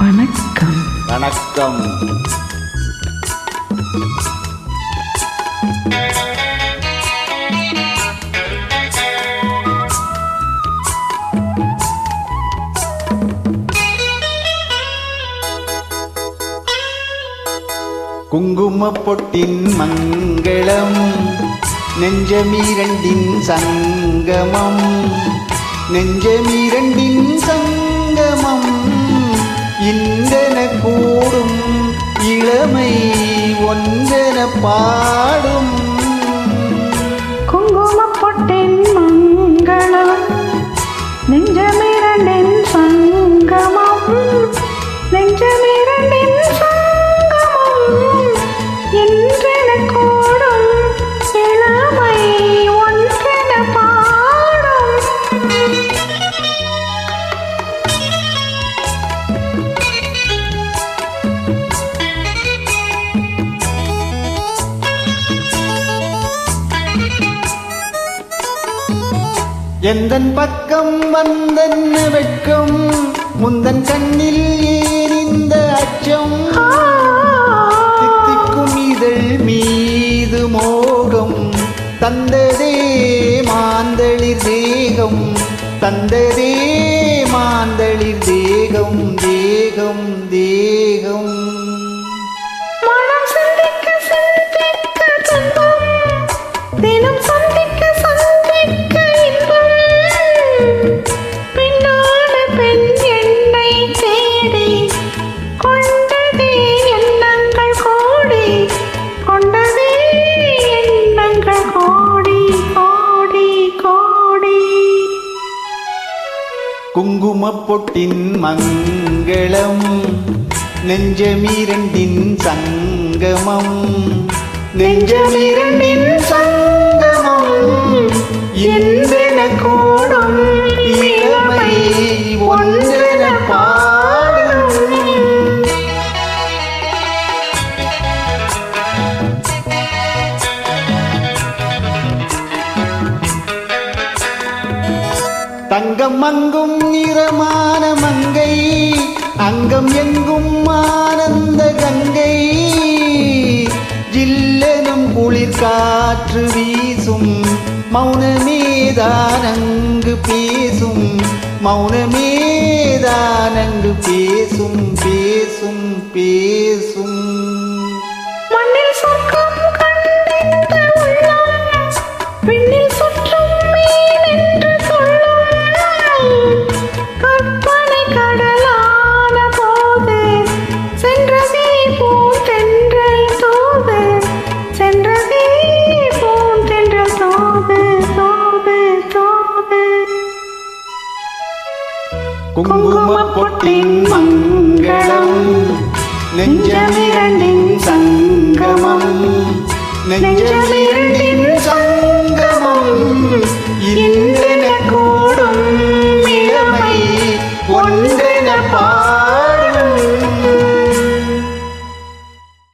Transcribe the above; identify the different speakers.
Speaker 1: வணக்கம்.
Speaker 2: வணக்கம். குங்கும பொட்டின் மங்களம் நெஞ்சமீரண்டின் சங்கமம் நெஞ்சமீரண்டின் சங்கமம். இந்தன கூடும் இளமை ஒன்றென பாடும்.
Speaker 1: குங்குமப்பொட்டின் மங்களம் நெஞ்சமிரண்டின் சங்கமம். நெஞ்சமிரண்டின்
Speaker 2: எந்தன் பக்கம் வந்தன்ன வெட்கம்? முந்தன் கண்ணில் ஏறிந்த அச்சம். தித்திக்கும் இதழ் மீது மோகம். தந்ததே மாந்தளிர் தேகம். தந்ததே மாந்தளிர் தேகம் தேகம் தேகம். குங்கும பொட்டின் மங்களம் நெஞ்சமீரண்டின் சங்கமம். நெஞ்சமீரண்டின் தங்கம் அங்கும் நிறமான மங்கை அங்கம் எங்கும் ஆனந்த கங்கை. ஜில்லனும் குளிர் காற்று வீசும் மௌனமேதானங்கு பேசும். மௌனமேதானங்கு பேசும் பேசும் பேசும். குங்குமப் பொட்டின் மங்களம் நெஞ்சமிரண்டின் சங்கமம் நெஞ்சமிரண்டின்